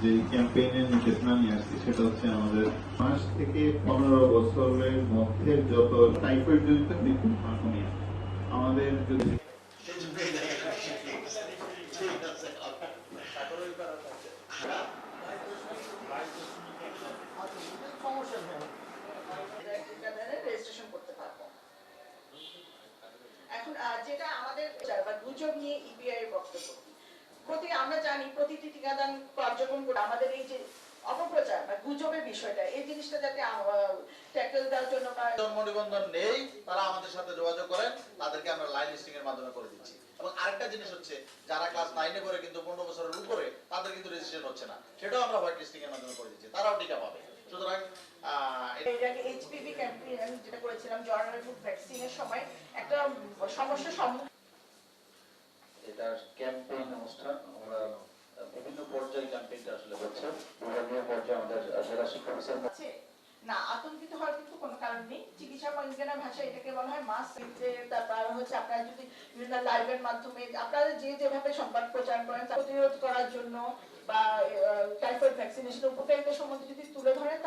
যে ক্যাম্পেইনের নির্দেশনা নিয়ে আসছি, সেটা হচ্ছে আমাদের পাঁচ থেকে পনেরো বছরের মধ্যে যত টাইফয়েড জনিত মৃত্যু কমিয়ে আমাদের যদি এখন যেটা আমাদের এর বক্তব্য। প্রতি আমরা জানি প্রতিটি টিকাদান কার্যক্রম করে আমাদের এই যে অপপ্রচার বা গুজবের বিষয়টা এই জিনিসটা যাতে ট্যাকেল দেওয়ার জন্য জন্ম নিবন্ধন নেই তারা আমাদের সাথে যোগাযোগ করেন তাদেরকে আমরা লাইন লিস্টিং এর মাধ্যমে করে দিচ্ছি। এবং আরেকটা জিনিস হচ্ছে যারা ক্লাস নাইনে করে কিন্তু পনেরো বছরের উপরে তাদের কিন্তু রেজিস্ট্রেশন হচ্ছে না। সেটাও আমরা হোয়াইট লিস্টিং এর মাধ্যমে করে দিচ্ছি তারাও টিকা পাবে। সুতরাং আগে এইচপিভি ক্যাম্পেইন যেটা করেছিলাম জর্নাল বুক ভ্যাকসিনের সময় একটা সমস্যার সম্মুখীন ক্যাম্পেইন অনুষ্ঠান আমরা বিভিন্ন পর্যায়ে ক্যাম্পেইনটা আসলে হচ্ছে বিভাগীয় পর্যায়ে আমাদের জেলা শিক্ষা অফিসার আছে। না আতঙ্কিত হওয়ার কিন্তু কোনো কারণ নেই। চিকিৎসা বিজ্ঞানের ভাষায় এটাকে বলা হয় মাস তারপর হচ্ছে আপনারা যদি বিভিন্ন লাইভের মাধ্যমে আপনারা যে যেভাবে সংবাদ প্রচার করেন তা প্রতিরোধ করার জন্য বা টাইফয়েড ভ্যাকসিনেশন উপকারিতা সম্বন্ধে যদি তুলে ধরেন